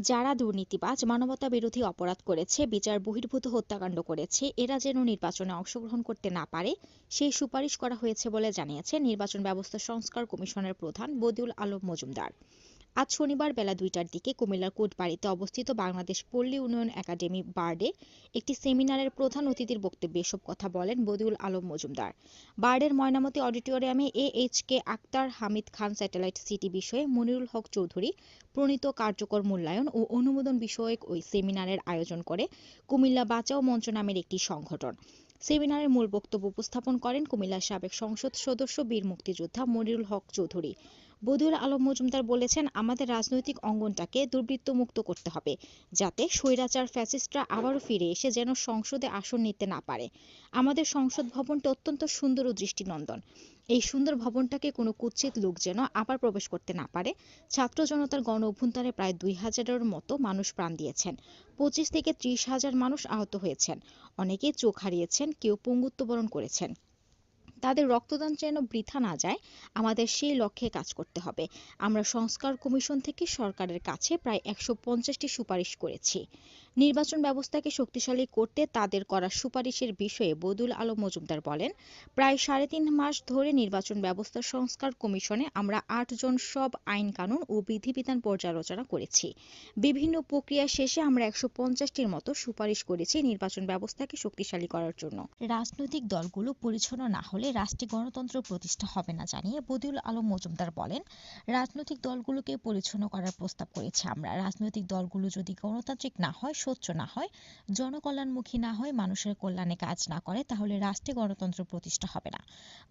যারা দুর্নীতিবাজ, মানবতা বিরোধী অপরাধ করেছে, বিচার বহির্ভূত হত্যাকাণ্ড করেছে, এরা যেন নির্বাচনে অংশগ্রহণ করতে না পারে, সেই সুপারিশ করা হয়েছে বলে জানিয়েছে নির্বাচন ব্যবস্থা সংস্কার কমিশনের প্রধান বদিউল আলম মজুমদার। আজ শনিবার বেলা দুইটার দিকে কুমিল্লার কোটবাড়িতে অবস্থিত বাংলাদেশ পল্লী উন্নয়ন একাডেমি বার্ডে একটি সেমিনারের প্রধান অতিথির বক্তব্যে এসব কথা বলেন বদিউল আলম মজুমদার। বার্ডের ময়নামতি অডিটোরিয়ামে A H K Akhtar Hamid Khan satellite city বিষয়ে মনিরুল হক চৌধুরী প্রণীত কার্যকর মূল্যায়ন ও অনুমোদন বিষয়ক ওই সেমিনারের আয়োজন করে কুমিল্লা বাঁচাও মঞ্চ নামের একটি সংগঠন। সেমিনারের মূল বক্তব্য উপস্থাপন করেন কুমিল্লার সাবেক সংসদ সদস্য বীর মুক্তিযোদ্ধা মনিরুল হক চৌধুরী। বদিউল আলম মজুমদার বলেছেন, আমাদের রাজনৈতিক অঙ্গনটাকে দুর্বৃত্তমুক্ত করতে হবে, যাতে স্বৈরাচার ফ্যাসিস্টরা আবারও ফিরে এসে যেন সংসদে আসন নিতে না পারে। আমাদের সংসদ ভবনটি অত্যন্ত সুন্দর ও দৃষ্টিনন্দন। এই সুন্দর ভবনটাকে কোনো কুৎসিত লোক যেন আবার প্রবেশ করতে না পারে। ছাত্র জনতার গণ অভ্যুত্থানে প্রায় দুই হাজারের মতো মানুষ প্রাণ দিয়েছেন। পঁচিশ থেকে ত্রিশ হাজার মানুষ আহত হয়েছেন। অনেকে চোখ হারিয়েছেন, কেউ পঙ্গুত্ব বরণ করেছেন। তাদের রক্তদান যেন বৃথা না যায়, আমাদের সেই লক্ষ্যে কাজ করতে হবে। আমরা সংস্কার কমিশন থেকে সরকারের কাছে প্রায় একশো পঞ্চাশটি সুপারিশ করেছি। নির্বাচন ব্যবস্থাকে শক্তিশালী করতে তাদের করা সুপারিশের বিষয়ে বদুল আলম মজুমদার বলেন, প্রায় সাড়ে তিন মাস ধরে নির্বাচন ব্যবস্থা সংস্কার কমিশনে আমরা আটজন সব আইন-কানুন ও বিধিবিধান পর্যালোচনা করেছি। বিভিন্ন প্রক্রিয়া শেষে আমরা একশো পঞ্চাশটির মতো সুপারিশ করেছি নির্বাচন ব্যবস্থাকে শক্তিশালী করার জন্য। রাজনৈতিক দলগুলো পরিচ্ছন্ন না হলে রাষ্ট্রে গণতন্ত্র প্রতিষ্ঠা হবে না জানিয়ে বদিউল আলম মজুমদার বলেন, রাজনৈতিক দলগুলোকে পরিচ্ছন্ন করার প্রস্তাব করেছি আমরা। রাজনৈতিক দলগুলো যদি গণতান্ত্রিক না হয়, স্বচ্ছ না হয়, জনকল্যাণমুখী না হয়, মানুষের কল্যাণে কাজ না করে, তাহলে রাষ্ট্রে গণতন্ত্র প্রতিষ্ঠা হবে না।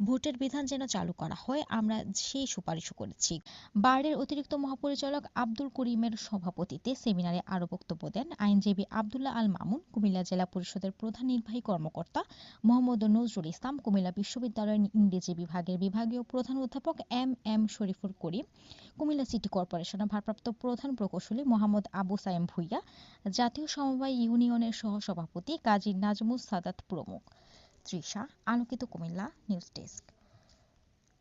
ভোটের বিধান যেন চালু করা হয়, আমরা সেই সুপারিশও করেছি। বার্ডের অতিরিক্ত মহাপরিচালক আব্দুল করিমের সভাপতিত্বে সেমিনারে আরও বক্তব্য দেন আইনজীবী আবদুল্লাহ আল মামুন, কুমিল্লা জেলা পরিষদের প্রধান নির্বাহী কর্মকর্তা মোহাম্মদ নজরুল ইসলাম, কুমিল্লা বিশ্ববিদ্যালয়ের ইংরেজি বিভাগের বিভাগীয় প্রধান অধ্যাপক M M Shariful Karim, Comilla city কর্পোরেশনের ভারপ্রাপ্ত প্রধান প্রকৌশলী মোহাম্মদ আবু সায়েম ভূঁইয়া, জাতীয় সমবায় ইউনিয়নের সহসভাপতি কাজী নাজমুস সাদাত প্রমুখ। তৃষা, আলোকিত কুমিল্লা নিউজ ডেস্ক।